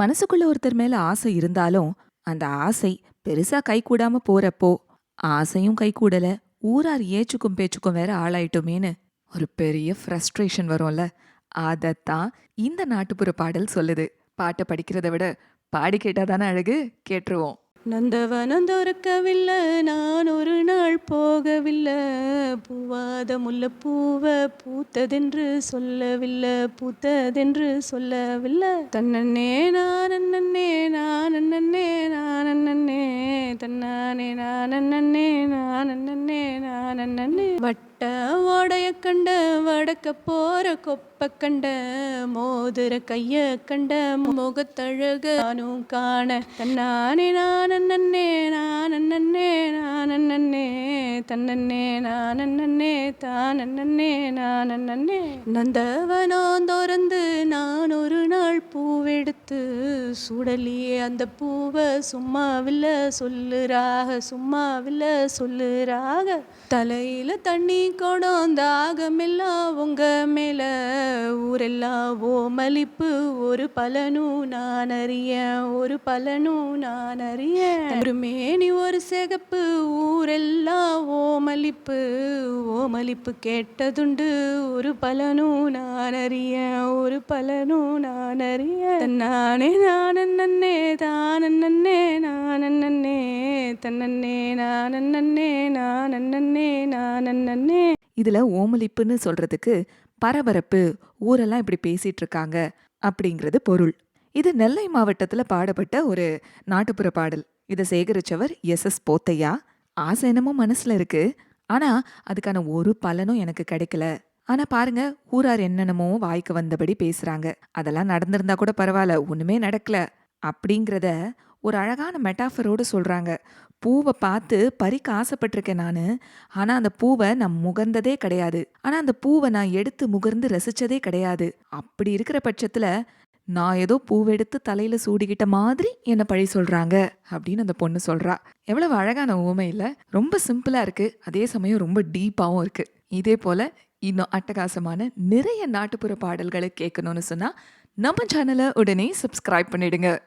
மனசுக்குள்ள ஒருத்தர் மேல ஆசை இருந்தாலும் அந்த ஆசை பெருசா கை கூடாம போறப்போ ஆசையும் கை கூடல. ஊரார் ஏச்சுக்கும் பேச்சுக்கும் வேற ஆளாயிட்டோமேன்னு ஒரு பெரிய ஃப்ரஸ்ட்ரேஷன் வரும்ல. அதத்தான் இந்த நாட்டுப்புற பாடல் சொல்லுது. பாட்டை படிக்கிறத விட பாடி கேட்டாதானே அழகு? கேட்டுருவோம். நந்தவனம் துறக்கவில்லை நான் ஒரு நாள் போகவில்லை. பூவாத முல்லைப்பூவை பூத்ததென்று சொல்லவில்லை பூத்ததென்று சொல்லவில்லை. தன்னன்னே நான் அண்ணன்னே நான் அண்ணன்னே நான் அண்ணன்னே தன்னானே நான் அண்ணன்னே நான் அண்ணன்னே நான் அண்ணன்னே வட்ட ஓடைய கண்ட வடக்க போற கொப்ப கண்ட மோதிர கைய கண்ட முகத்தழக நானும் காண. தன்னானே நான் அண்ணன்னே நான் அண்ணன்னே நான் அண்ணன்னே தன்னன்னே நான் அண்ணன்னே தான் அண்ணன்னே நான் அண்ணன்னே நந்தவனோ திறந்து நான் ஒரு நாள் பூவெடுத்து சுடலியே அந்த பூவை சும்மாவில்ல சொல்லுறாக சும்மாவில்ல சொல்லுறாக. தலையில தண்ணி கொடம் தாகமெல்லாம் உங்க மேல ஊரெல்லாம் ஓமலிப்பு ஒரு பலனும் நான் அறிய ஒரு பலனும் நான் அறிய. ஒரு மேனி ஒரு சிகப்பு ஊரெல்லாம் ஓமலிப்பு ஓமலிப்பு கேட்டதுண்டு ஒரு பலனும் நான் அறிய ஒரு பலனும் நான் அறிய. நானே நான் நன்னே தான் தன்னே நான் நன்னே நான் நன்னே நான் நன்னே இதுல ஓமலிப்புன்னு சொல்றதுக்கு பரபரப்பு ஊரெல்லாம் இப்படி பேசிட்டு இருக்காங்க அப்படிங்கிறது பொருள். இது நெல்லை மாவட்டத்துல பாடப்பட்ட ஒரு நாட்டுப்புற பாடல். இதை சேகரிச்சவர் எஸ். எஸ். போத்தையா? ஆசை என்னமோ மனசுல இருக்கு. ஆனா அதுக்கான ஒரு பலனும் எனக்கு கிடைக்கல. ஆனா பாருங்க ஊரார் என்னென்னமோ வாய்க்கு வந்தபடி பேசுறாங்க. அதெல்லாம் நடந்திருந்தா கூட பரவாயில்ல ஒண்ணுமே நடக்கல. அப்படிங்கிறத ஒரு அழகான மெட்டாஃபரோடு சொல்றாங்க. பூவை பார்த்து பறிக்க ஆசைப்பட்டிருக்கேன் நான். ஆனா அந்த பூவை நான் முகர்ந்ததே கிடையாது. ஆனால் அந்த பூவை நான் எடுத்து முகர்ந்து ரசிச்சதே கிடையாது. அப்படி இருக்கிற பட்சத்துல நான் ஏதோ பூவெடுத்து தலையில சூடிக்கிட்ட மாதிரி என்னை பழி சொல்றாங்க? அப்படின்னு அந்த பொண்ணு சொல்றா. எவ்வளவு அழகான ஊமை இல்லை. ரொம்ப சிம்பிளா இருக்கு. அதே சமயம் ரொம்ப டீப்பாகவும் இருக்கு. இதே போல இன்னும் அட்டகாசமான நிறைய நாட்டுப்புற பாடல்களை கேட்கணும்னு சொன்னால் நம்ம சேனலை உடனே சப்ஸ்கிரைப் பண்ணிடுங்க.